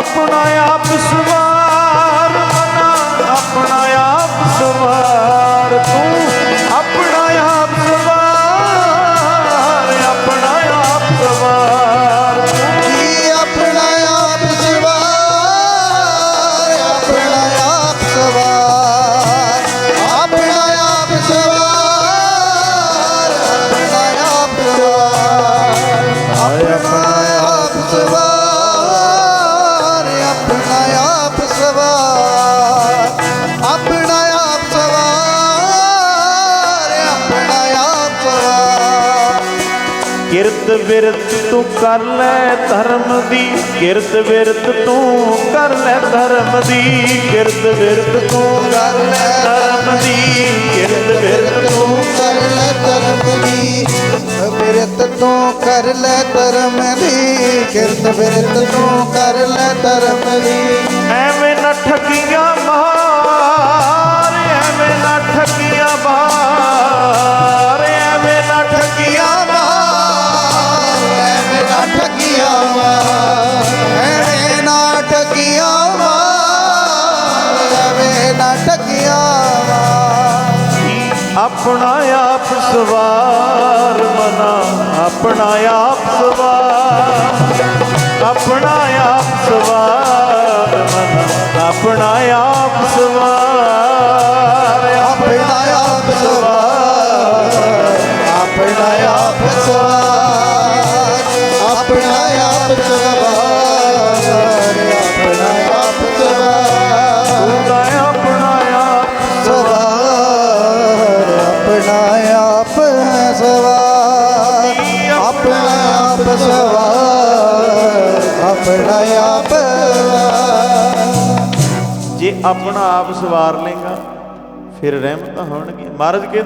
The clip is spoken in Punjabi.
আপনায় ਕਿਰਤ ਬਿਰਤ ਤੂੰ ਕਰ ਲੈ ਧਰਮ ਦੀ, ਕਿਰਤ ਬਿਰਤ ਤੂੰ ਕਰ ਲੈ ਧਰਮ ਦੀ, ਕਿਰਤ ਬਿਰਤ ਤੂੰ ਕਰ ਲੈ ਧਰਮ ਦੀ, ਕਿਰਤ ਬਿਰਤ ਤੂੰ ਕਰ ਲੈ ਧਰਮ ਦੀ ਬਿਰਤ ਤੂੰ ਕਰ ਲੈ ਧਰਮ ਦੀ, ਕਿਰਤ ਬਿਰਤ ਤੂੰ ਕਰ ਲੈ ਧਰਮ ਦੀ। ਆਪਣਾ ਆਪ ਸਵਾਰ ਮਨਾ ਆਪਣਾ ਆਪ ਸਵਾਰ। ਆਪਣਾ ਆਪ ਸਵਾਰ ਮਨਾ ਆਪਣਾ ਆਪ ਸਵਾਰ। ਆਪਣਾ ਆਪ ਸਵਾਰ। ਆਪਣਾ ਆਪ ਸਵਾਰ। ਆਪ ਆਪਣਾ ਆਪ ਜੇ ਆਪਣਾ ਆਪ ਸਵਾਰ ਲੇਗਾ ਫਿਰ ਰਹਿਮਤਾਂ ਹੋਣਗੀਆਂ। ਮਹਾਰਾਜ ਕਹਿੰਦੇ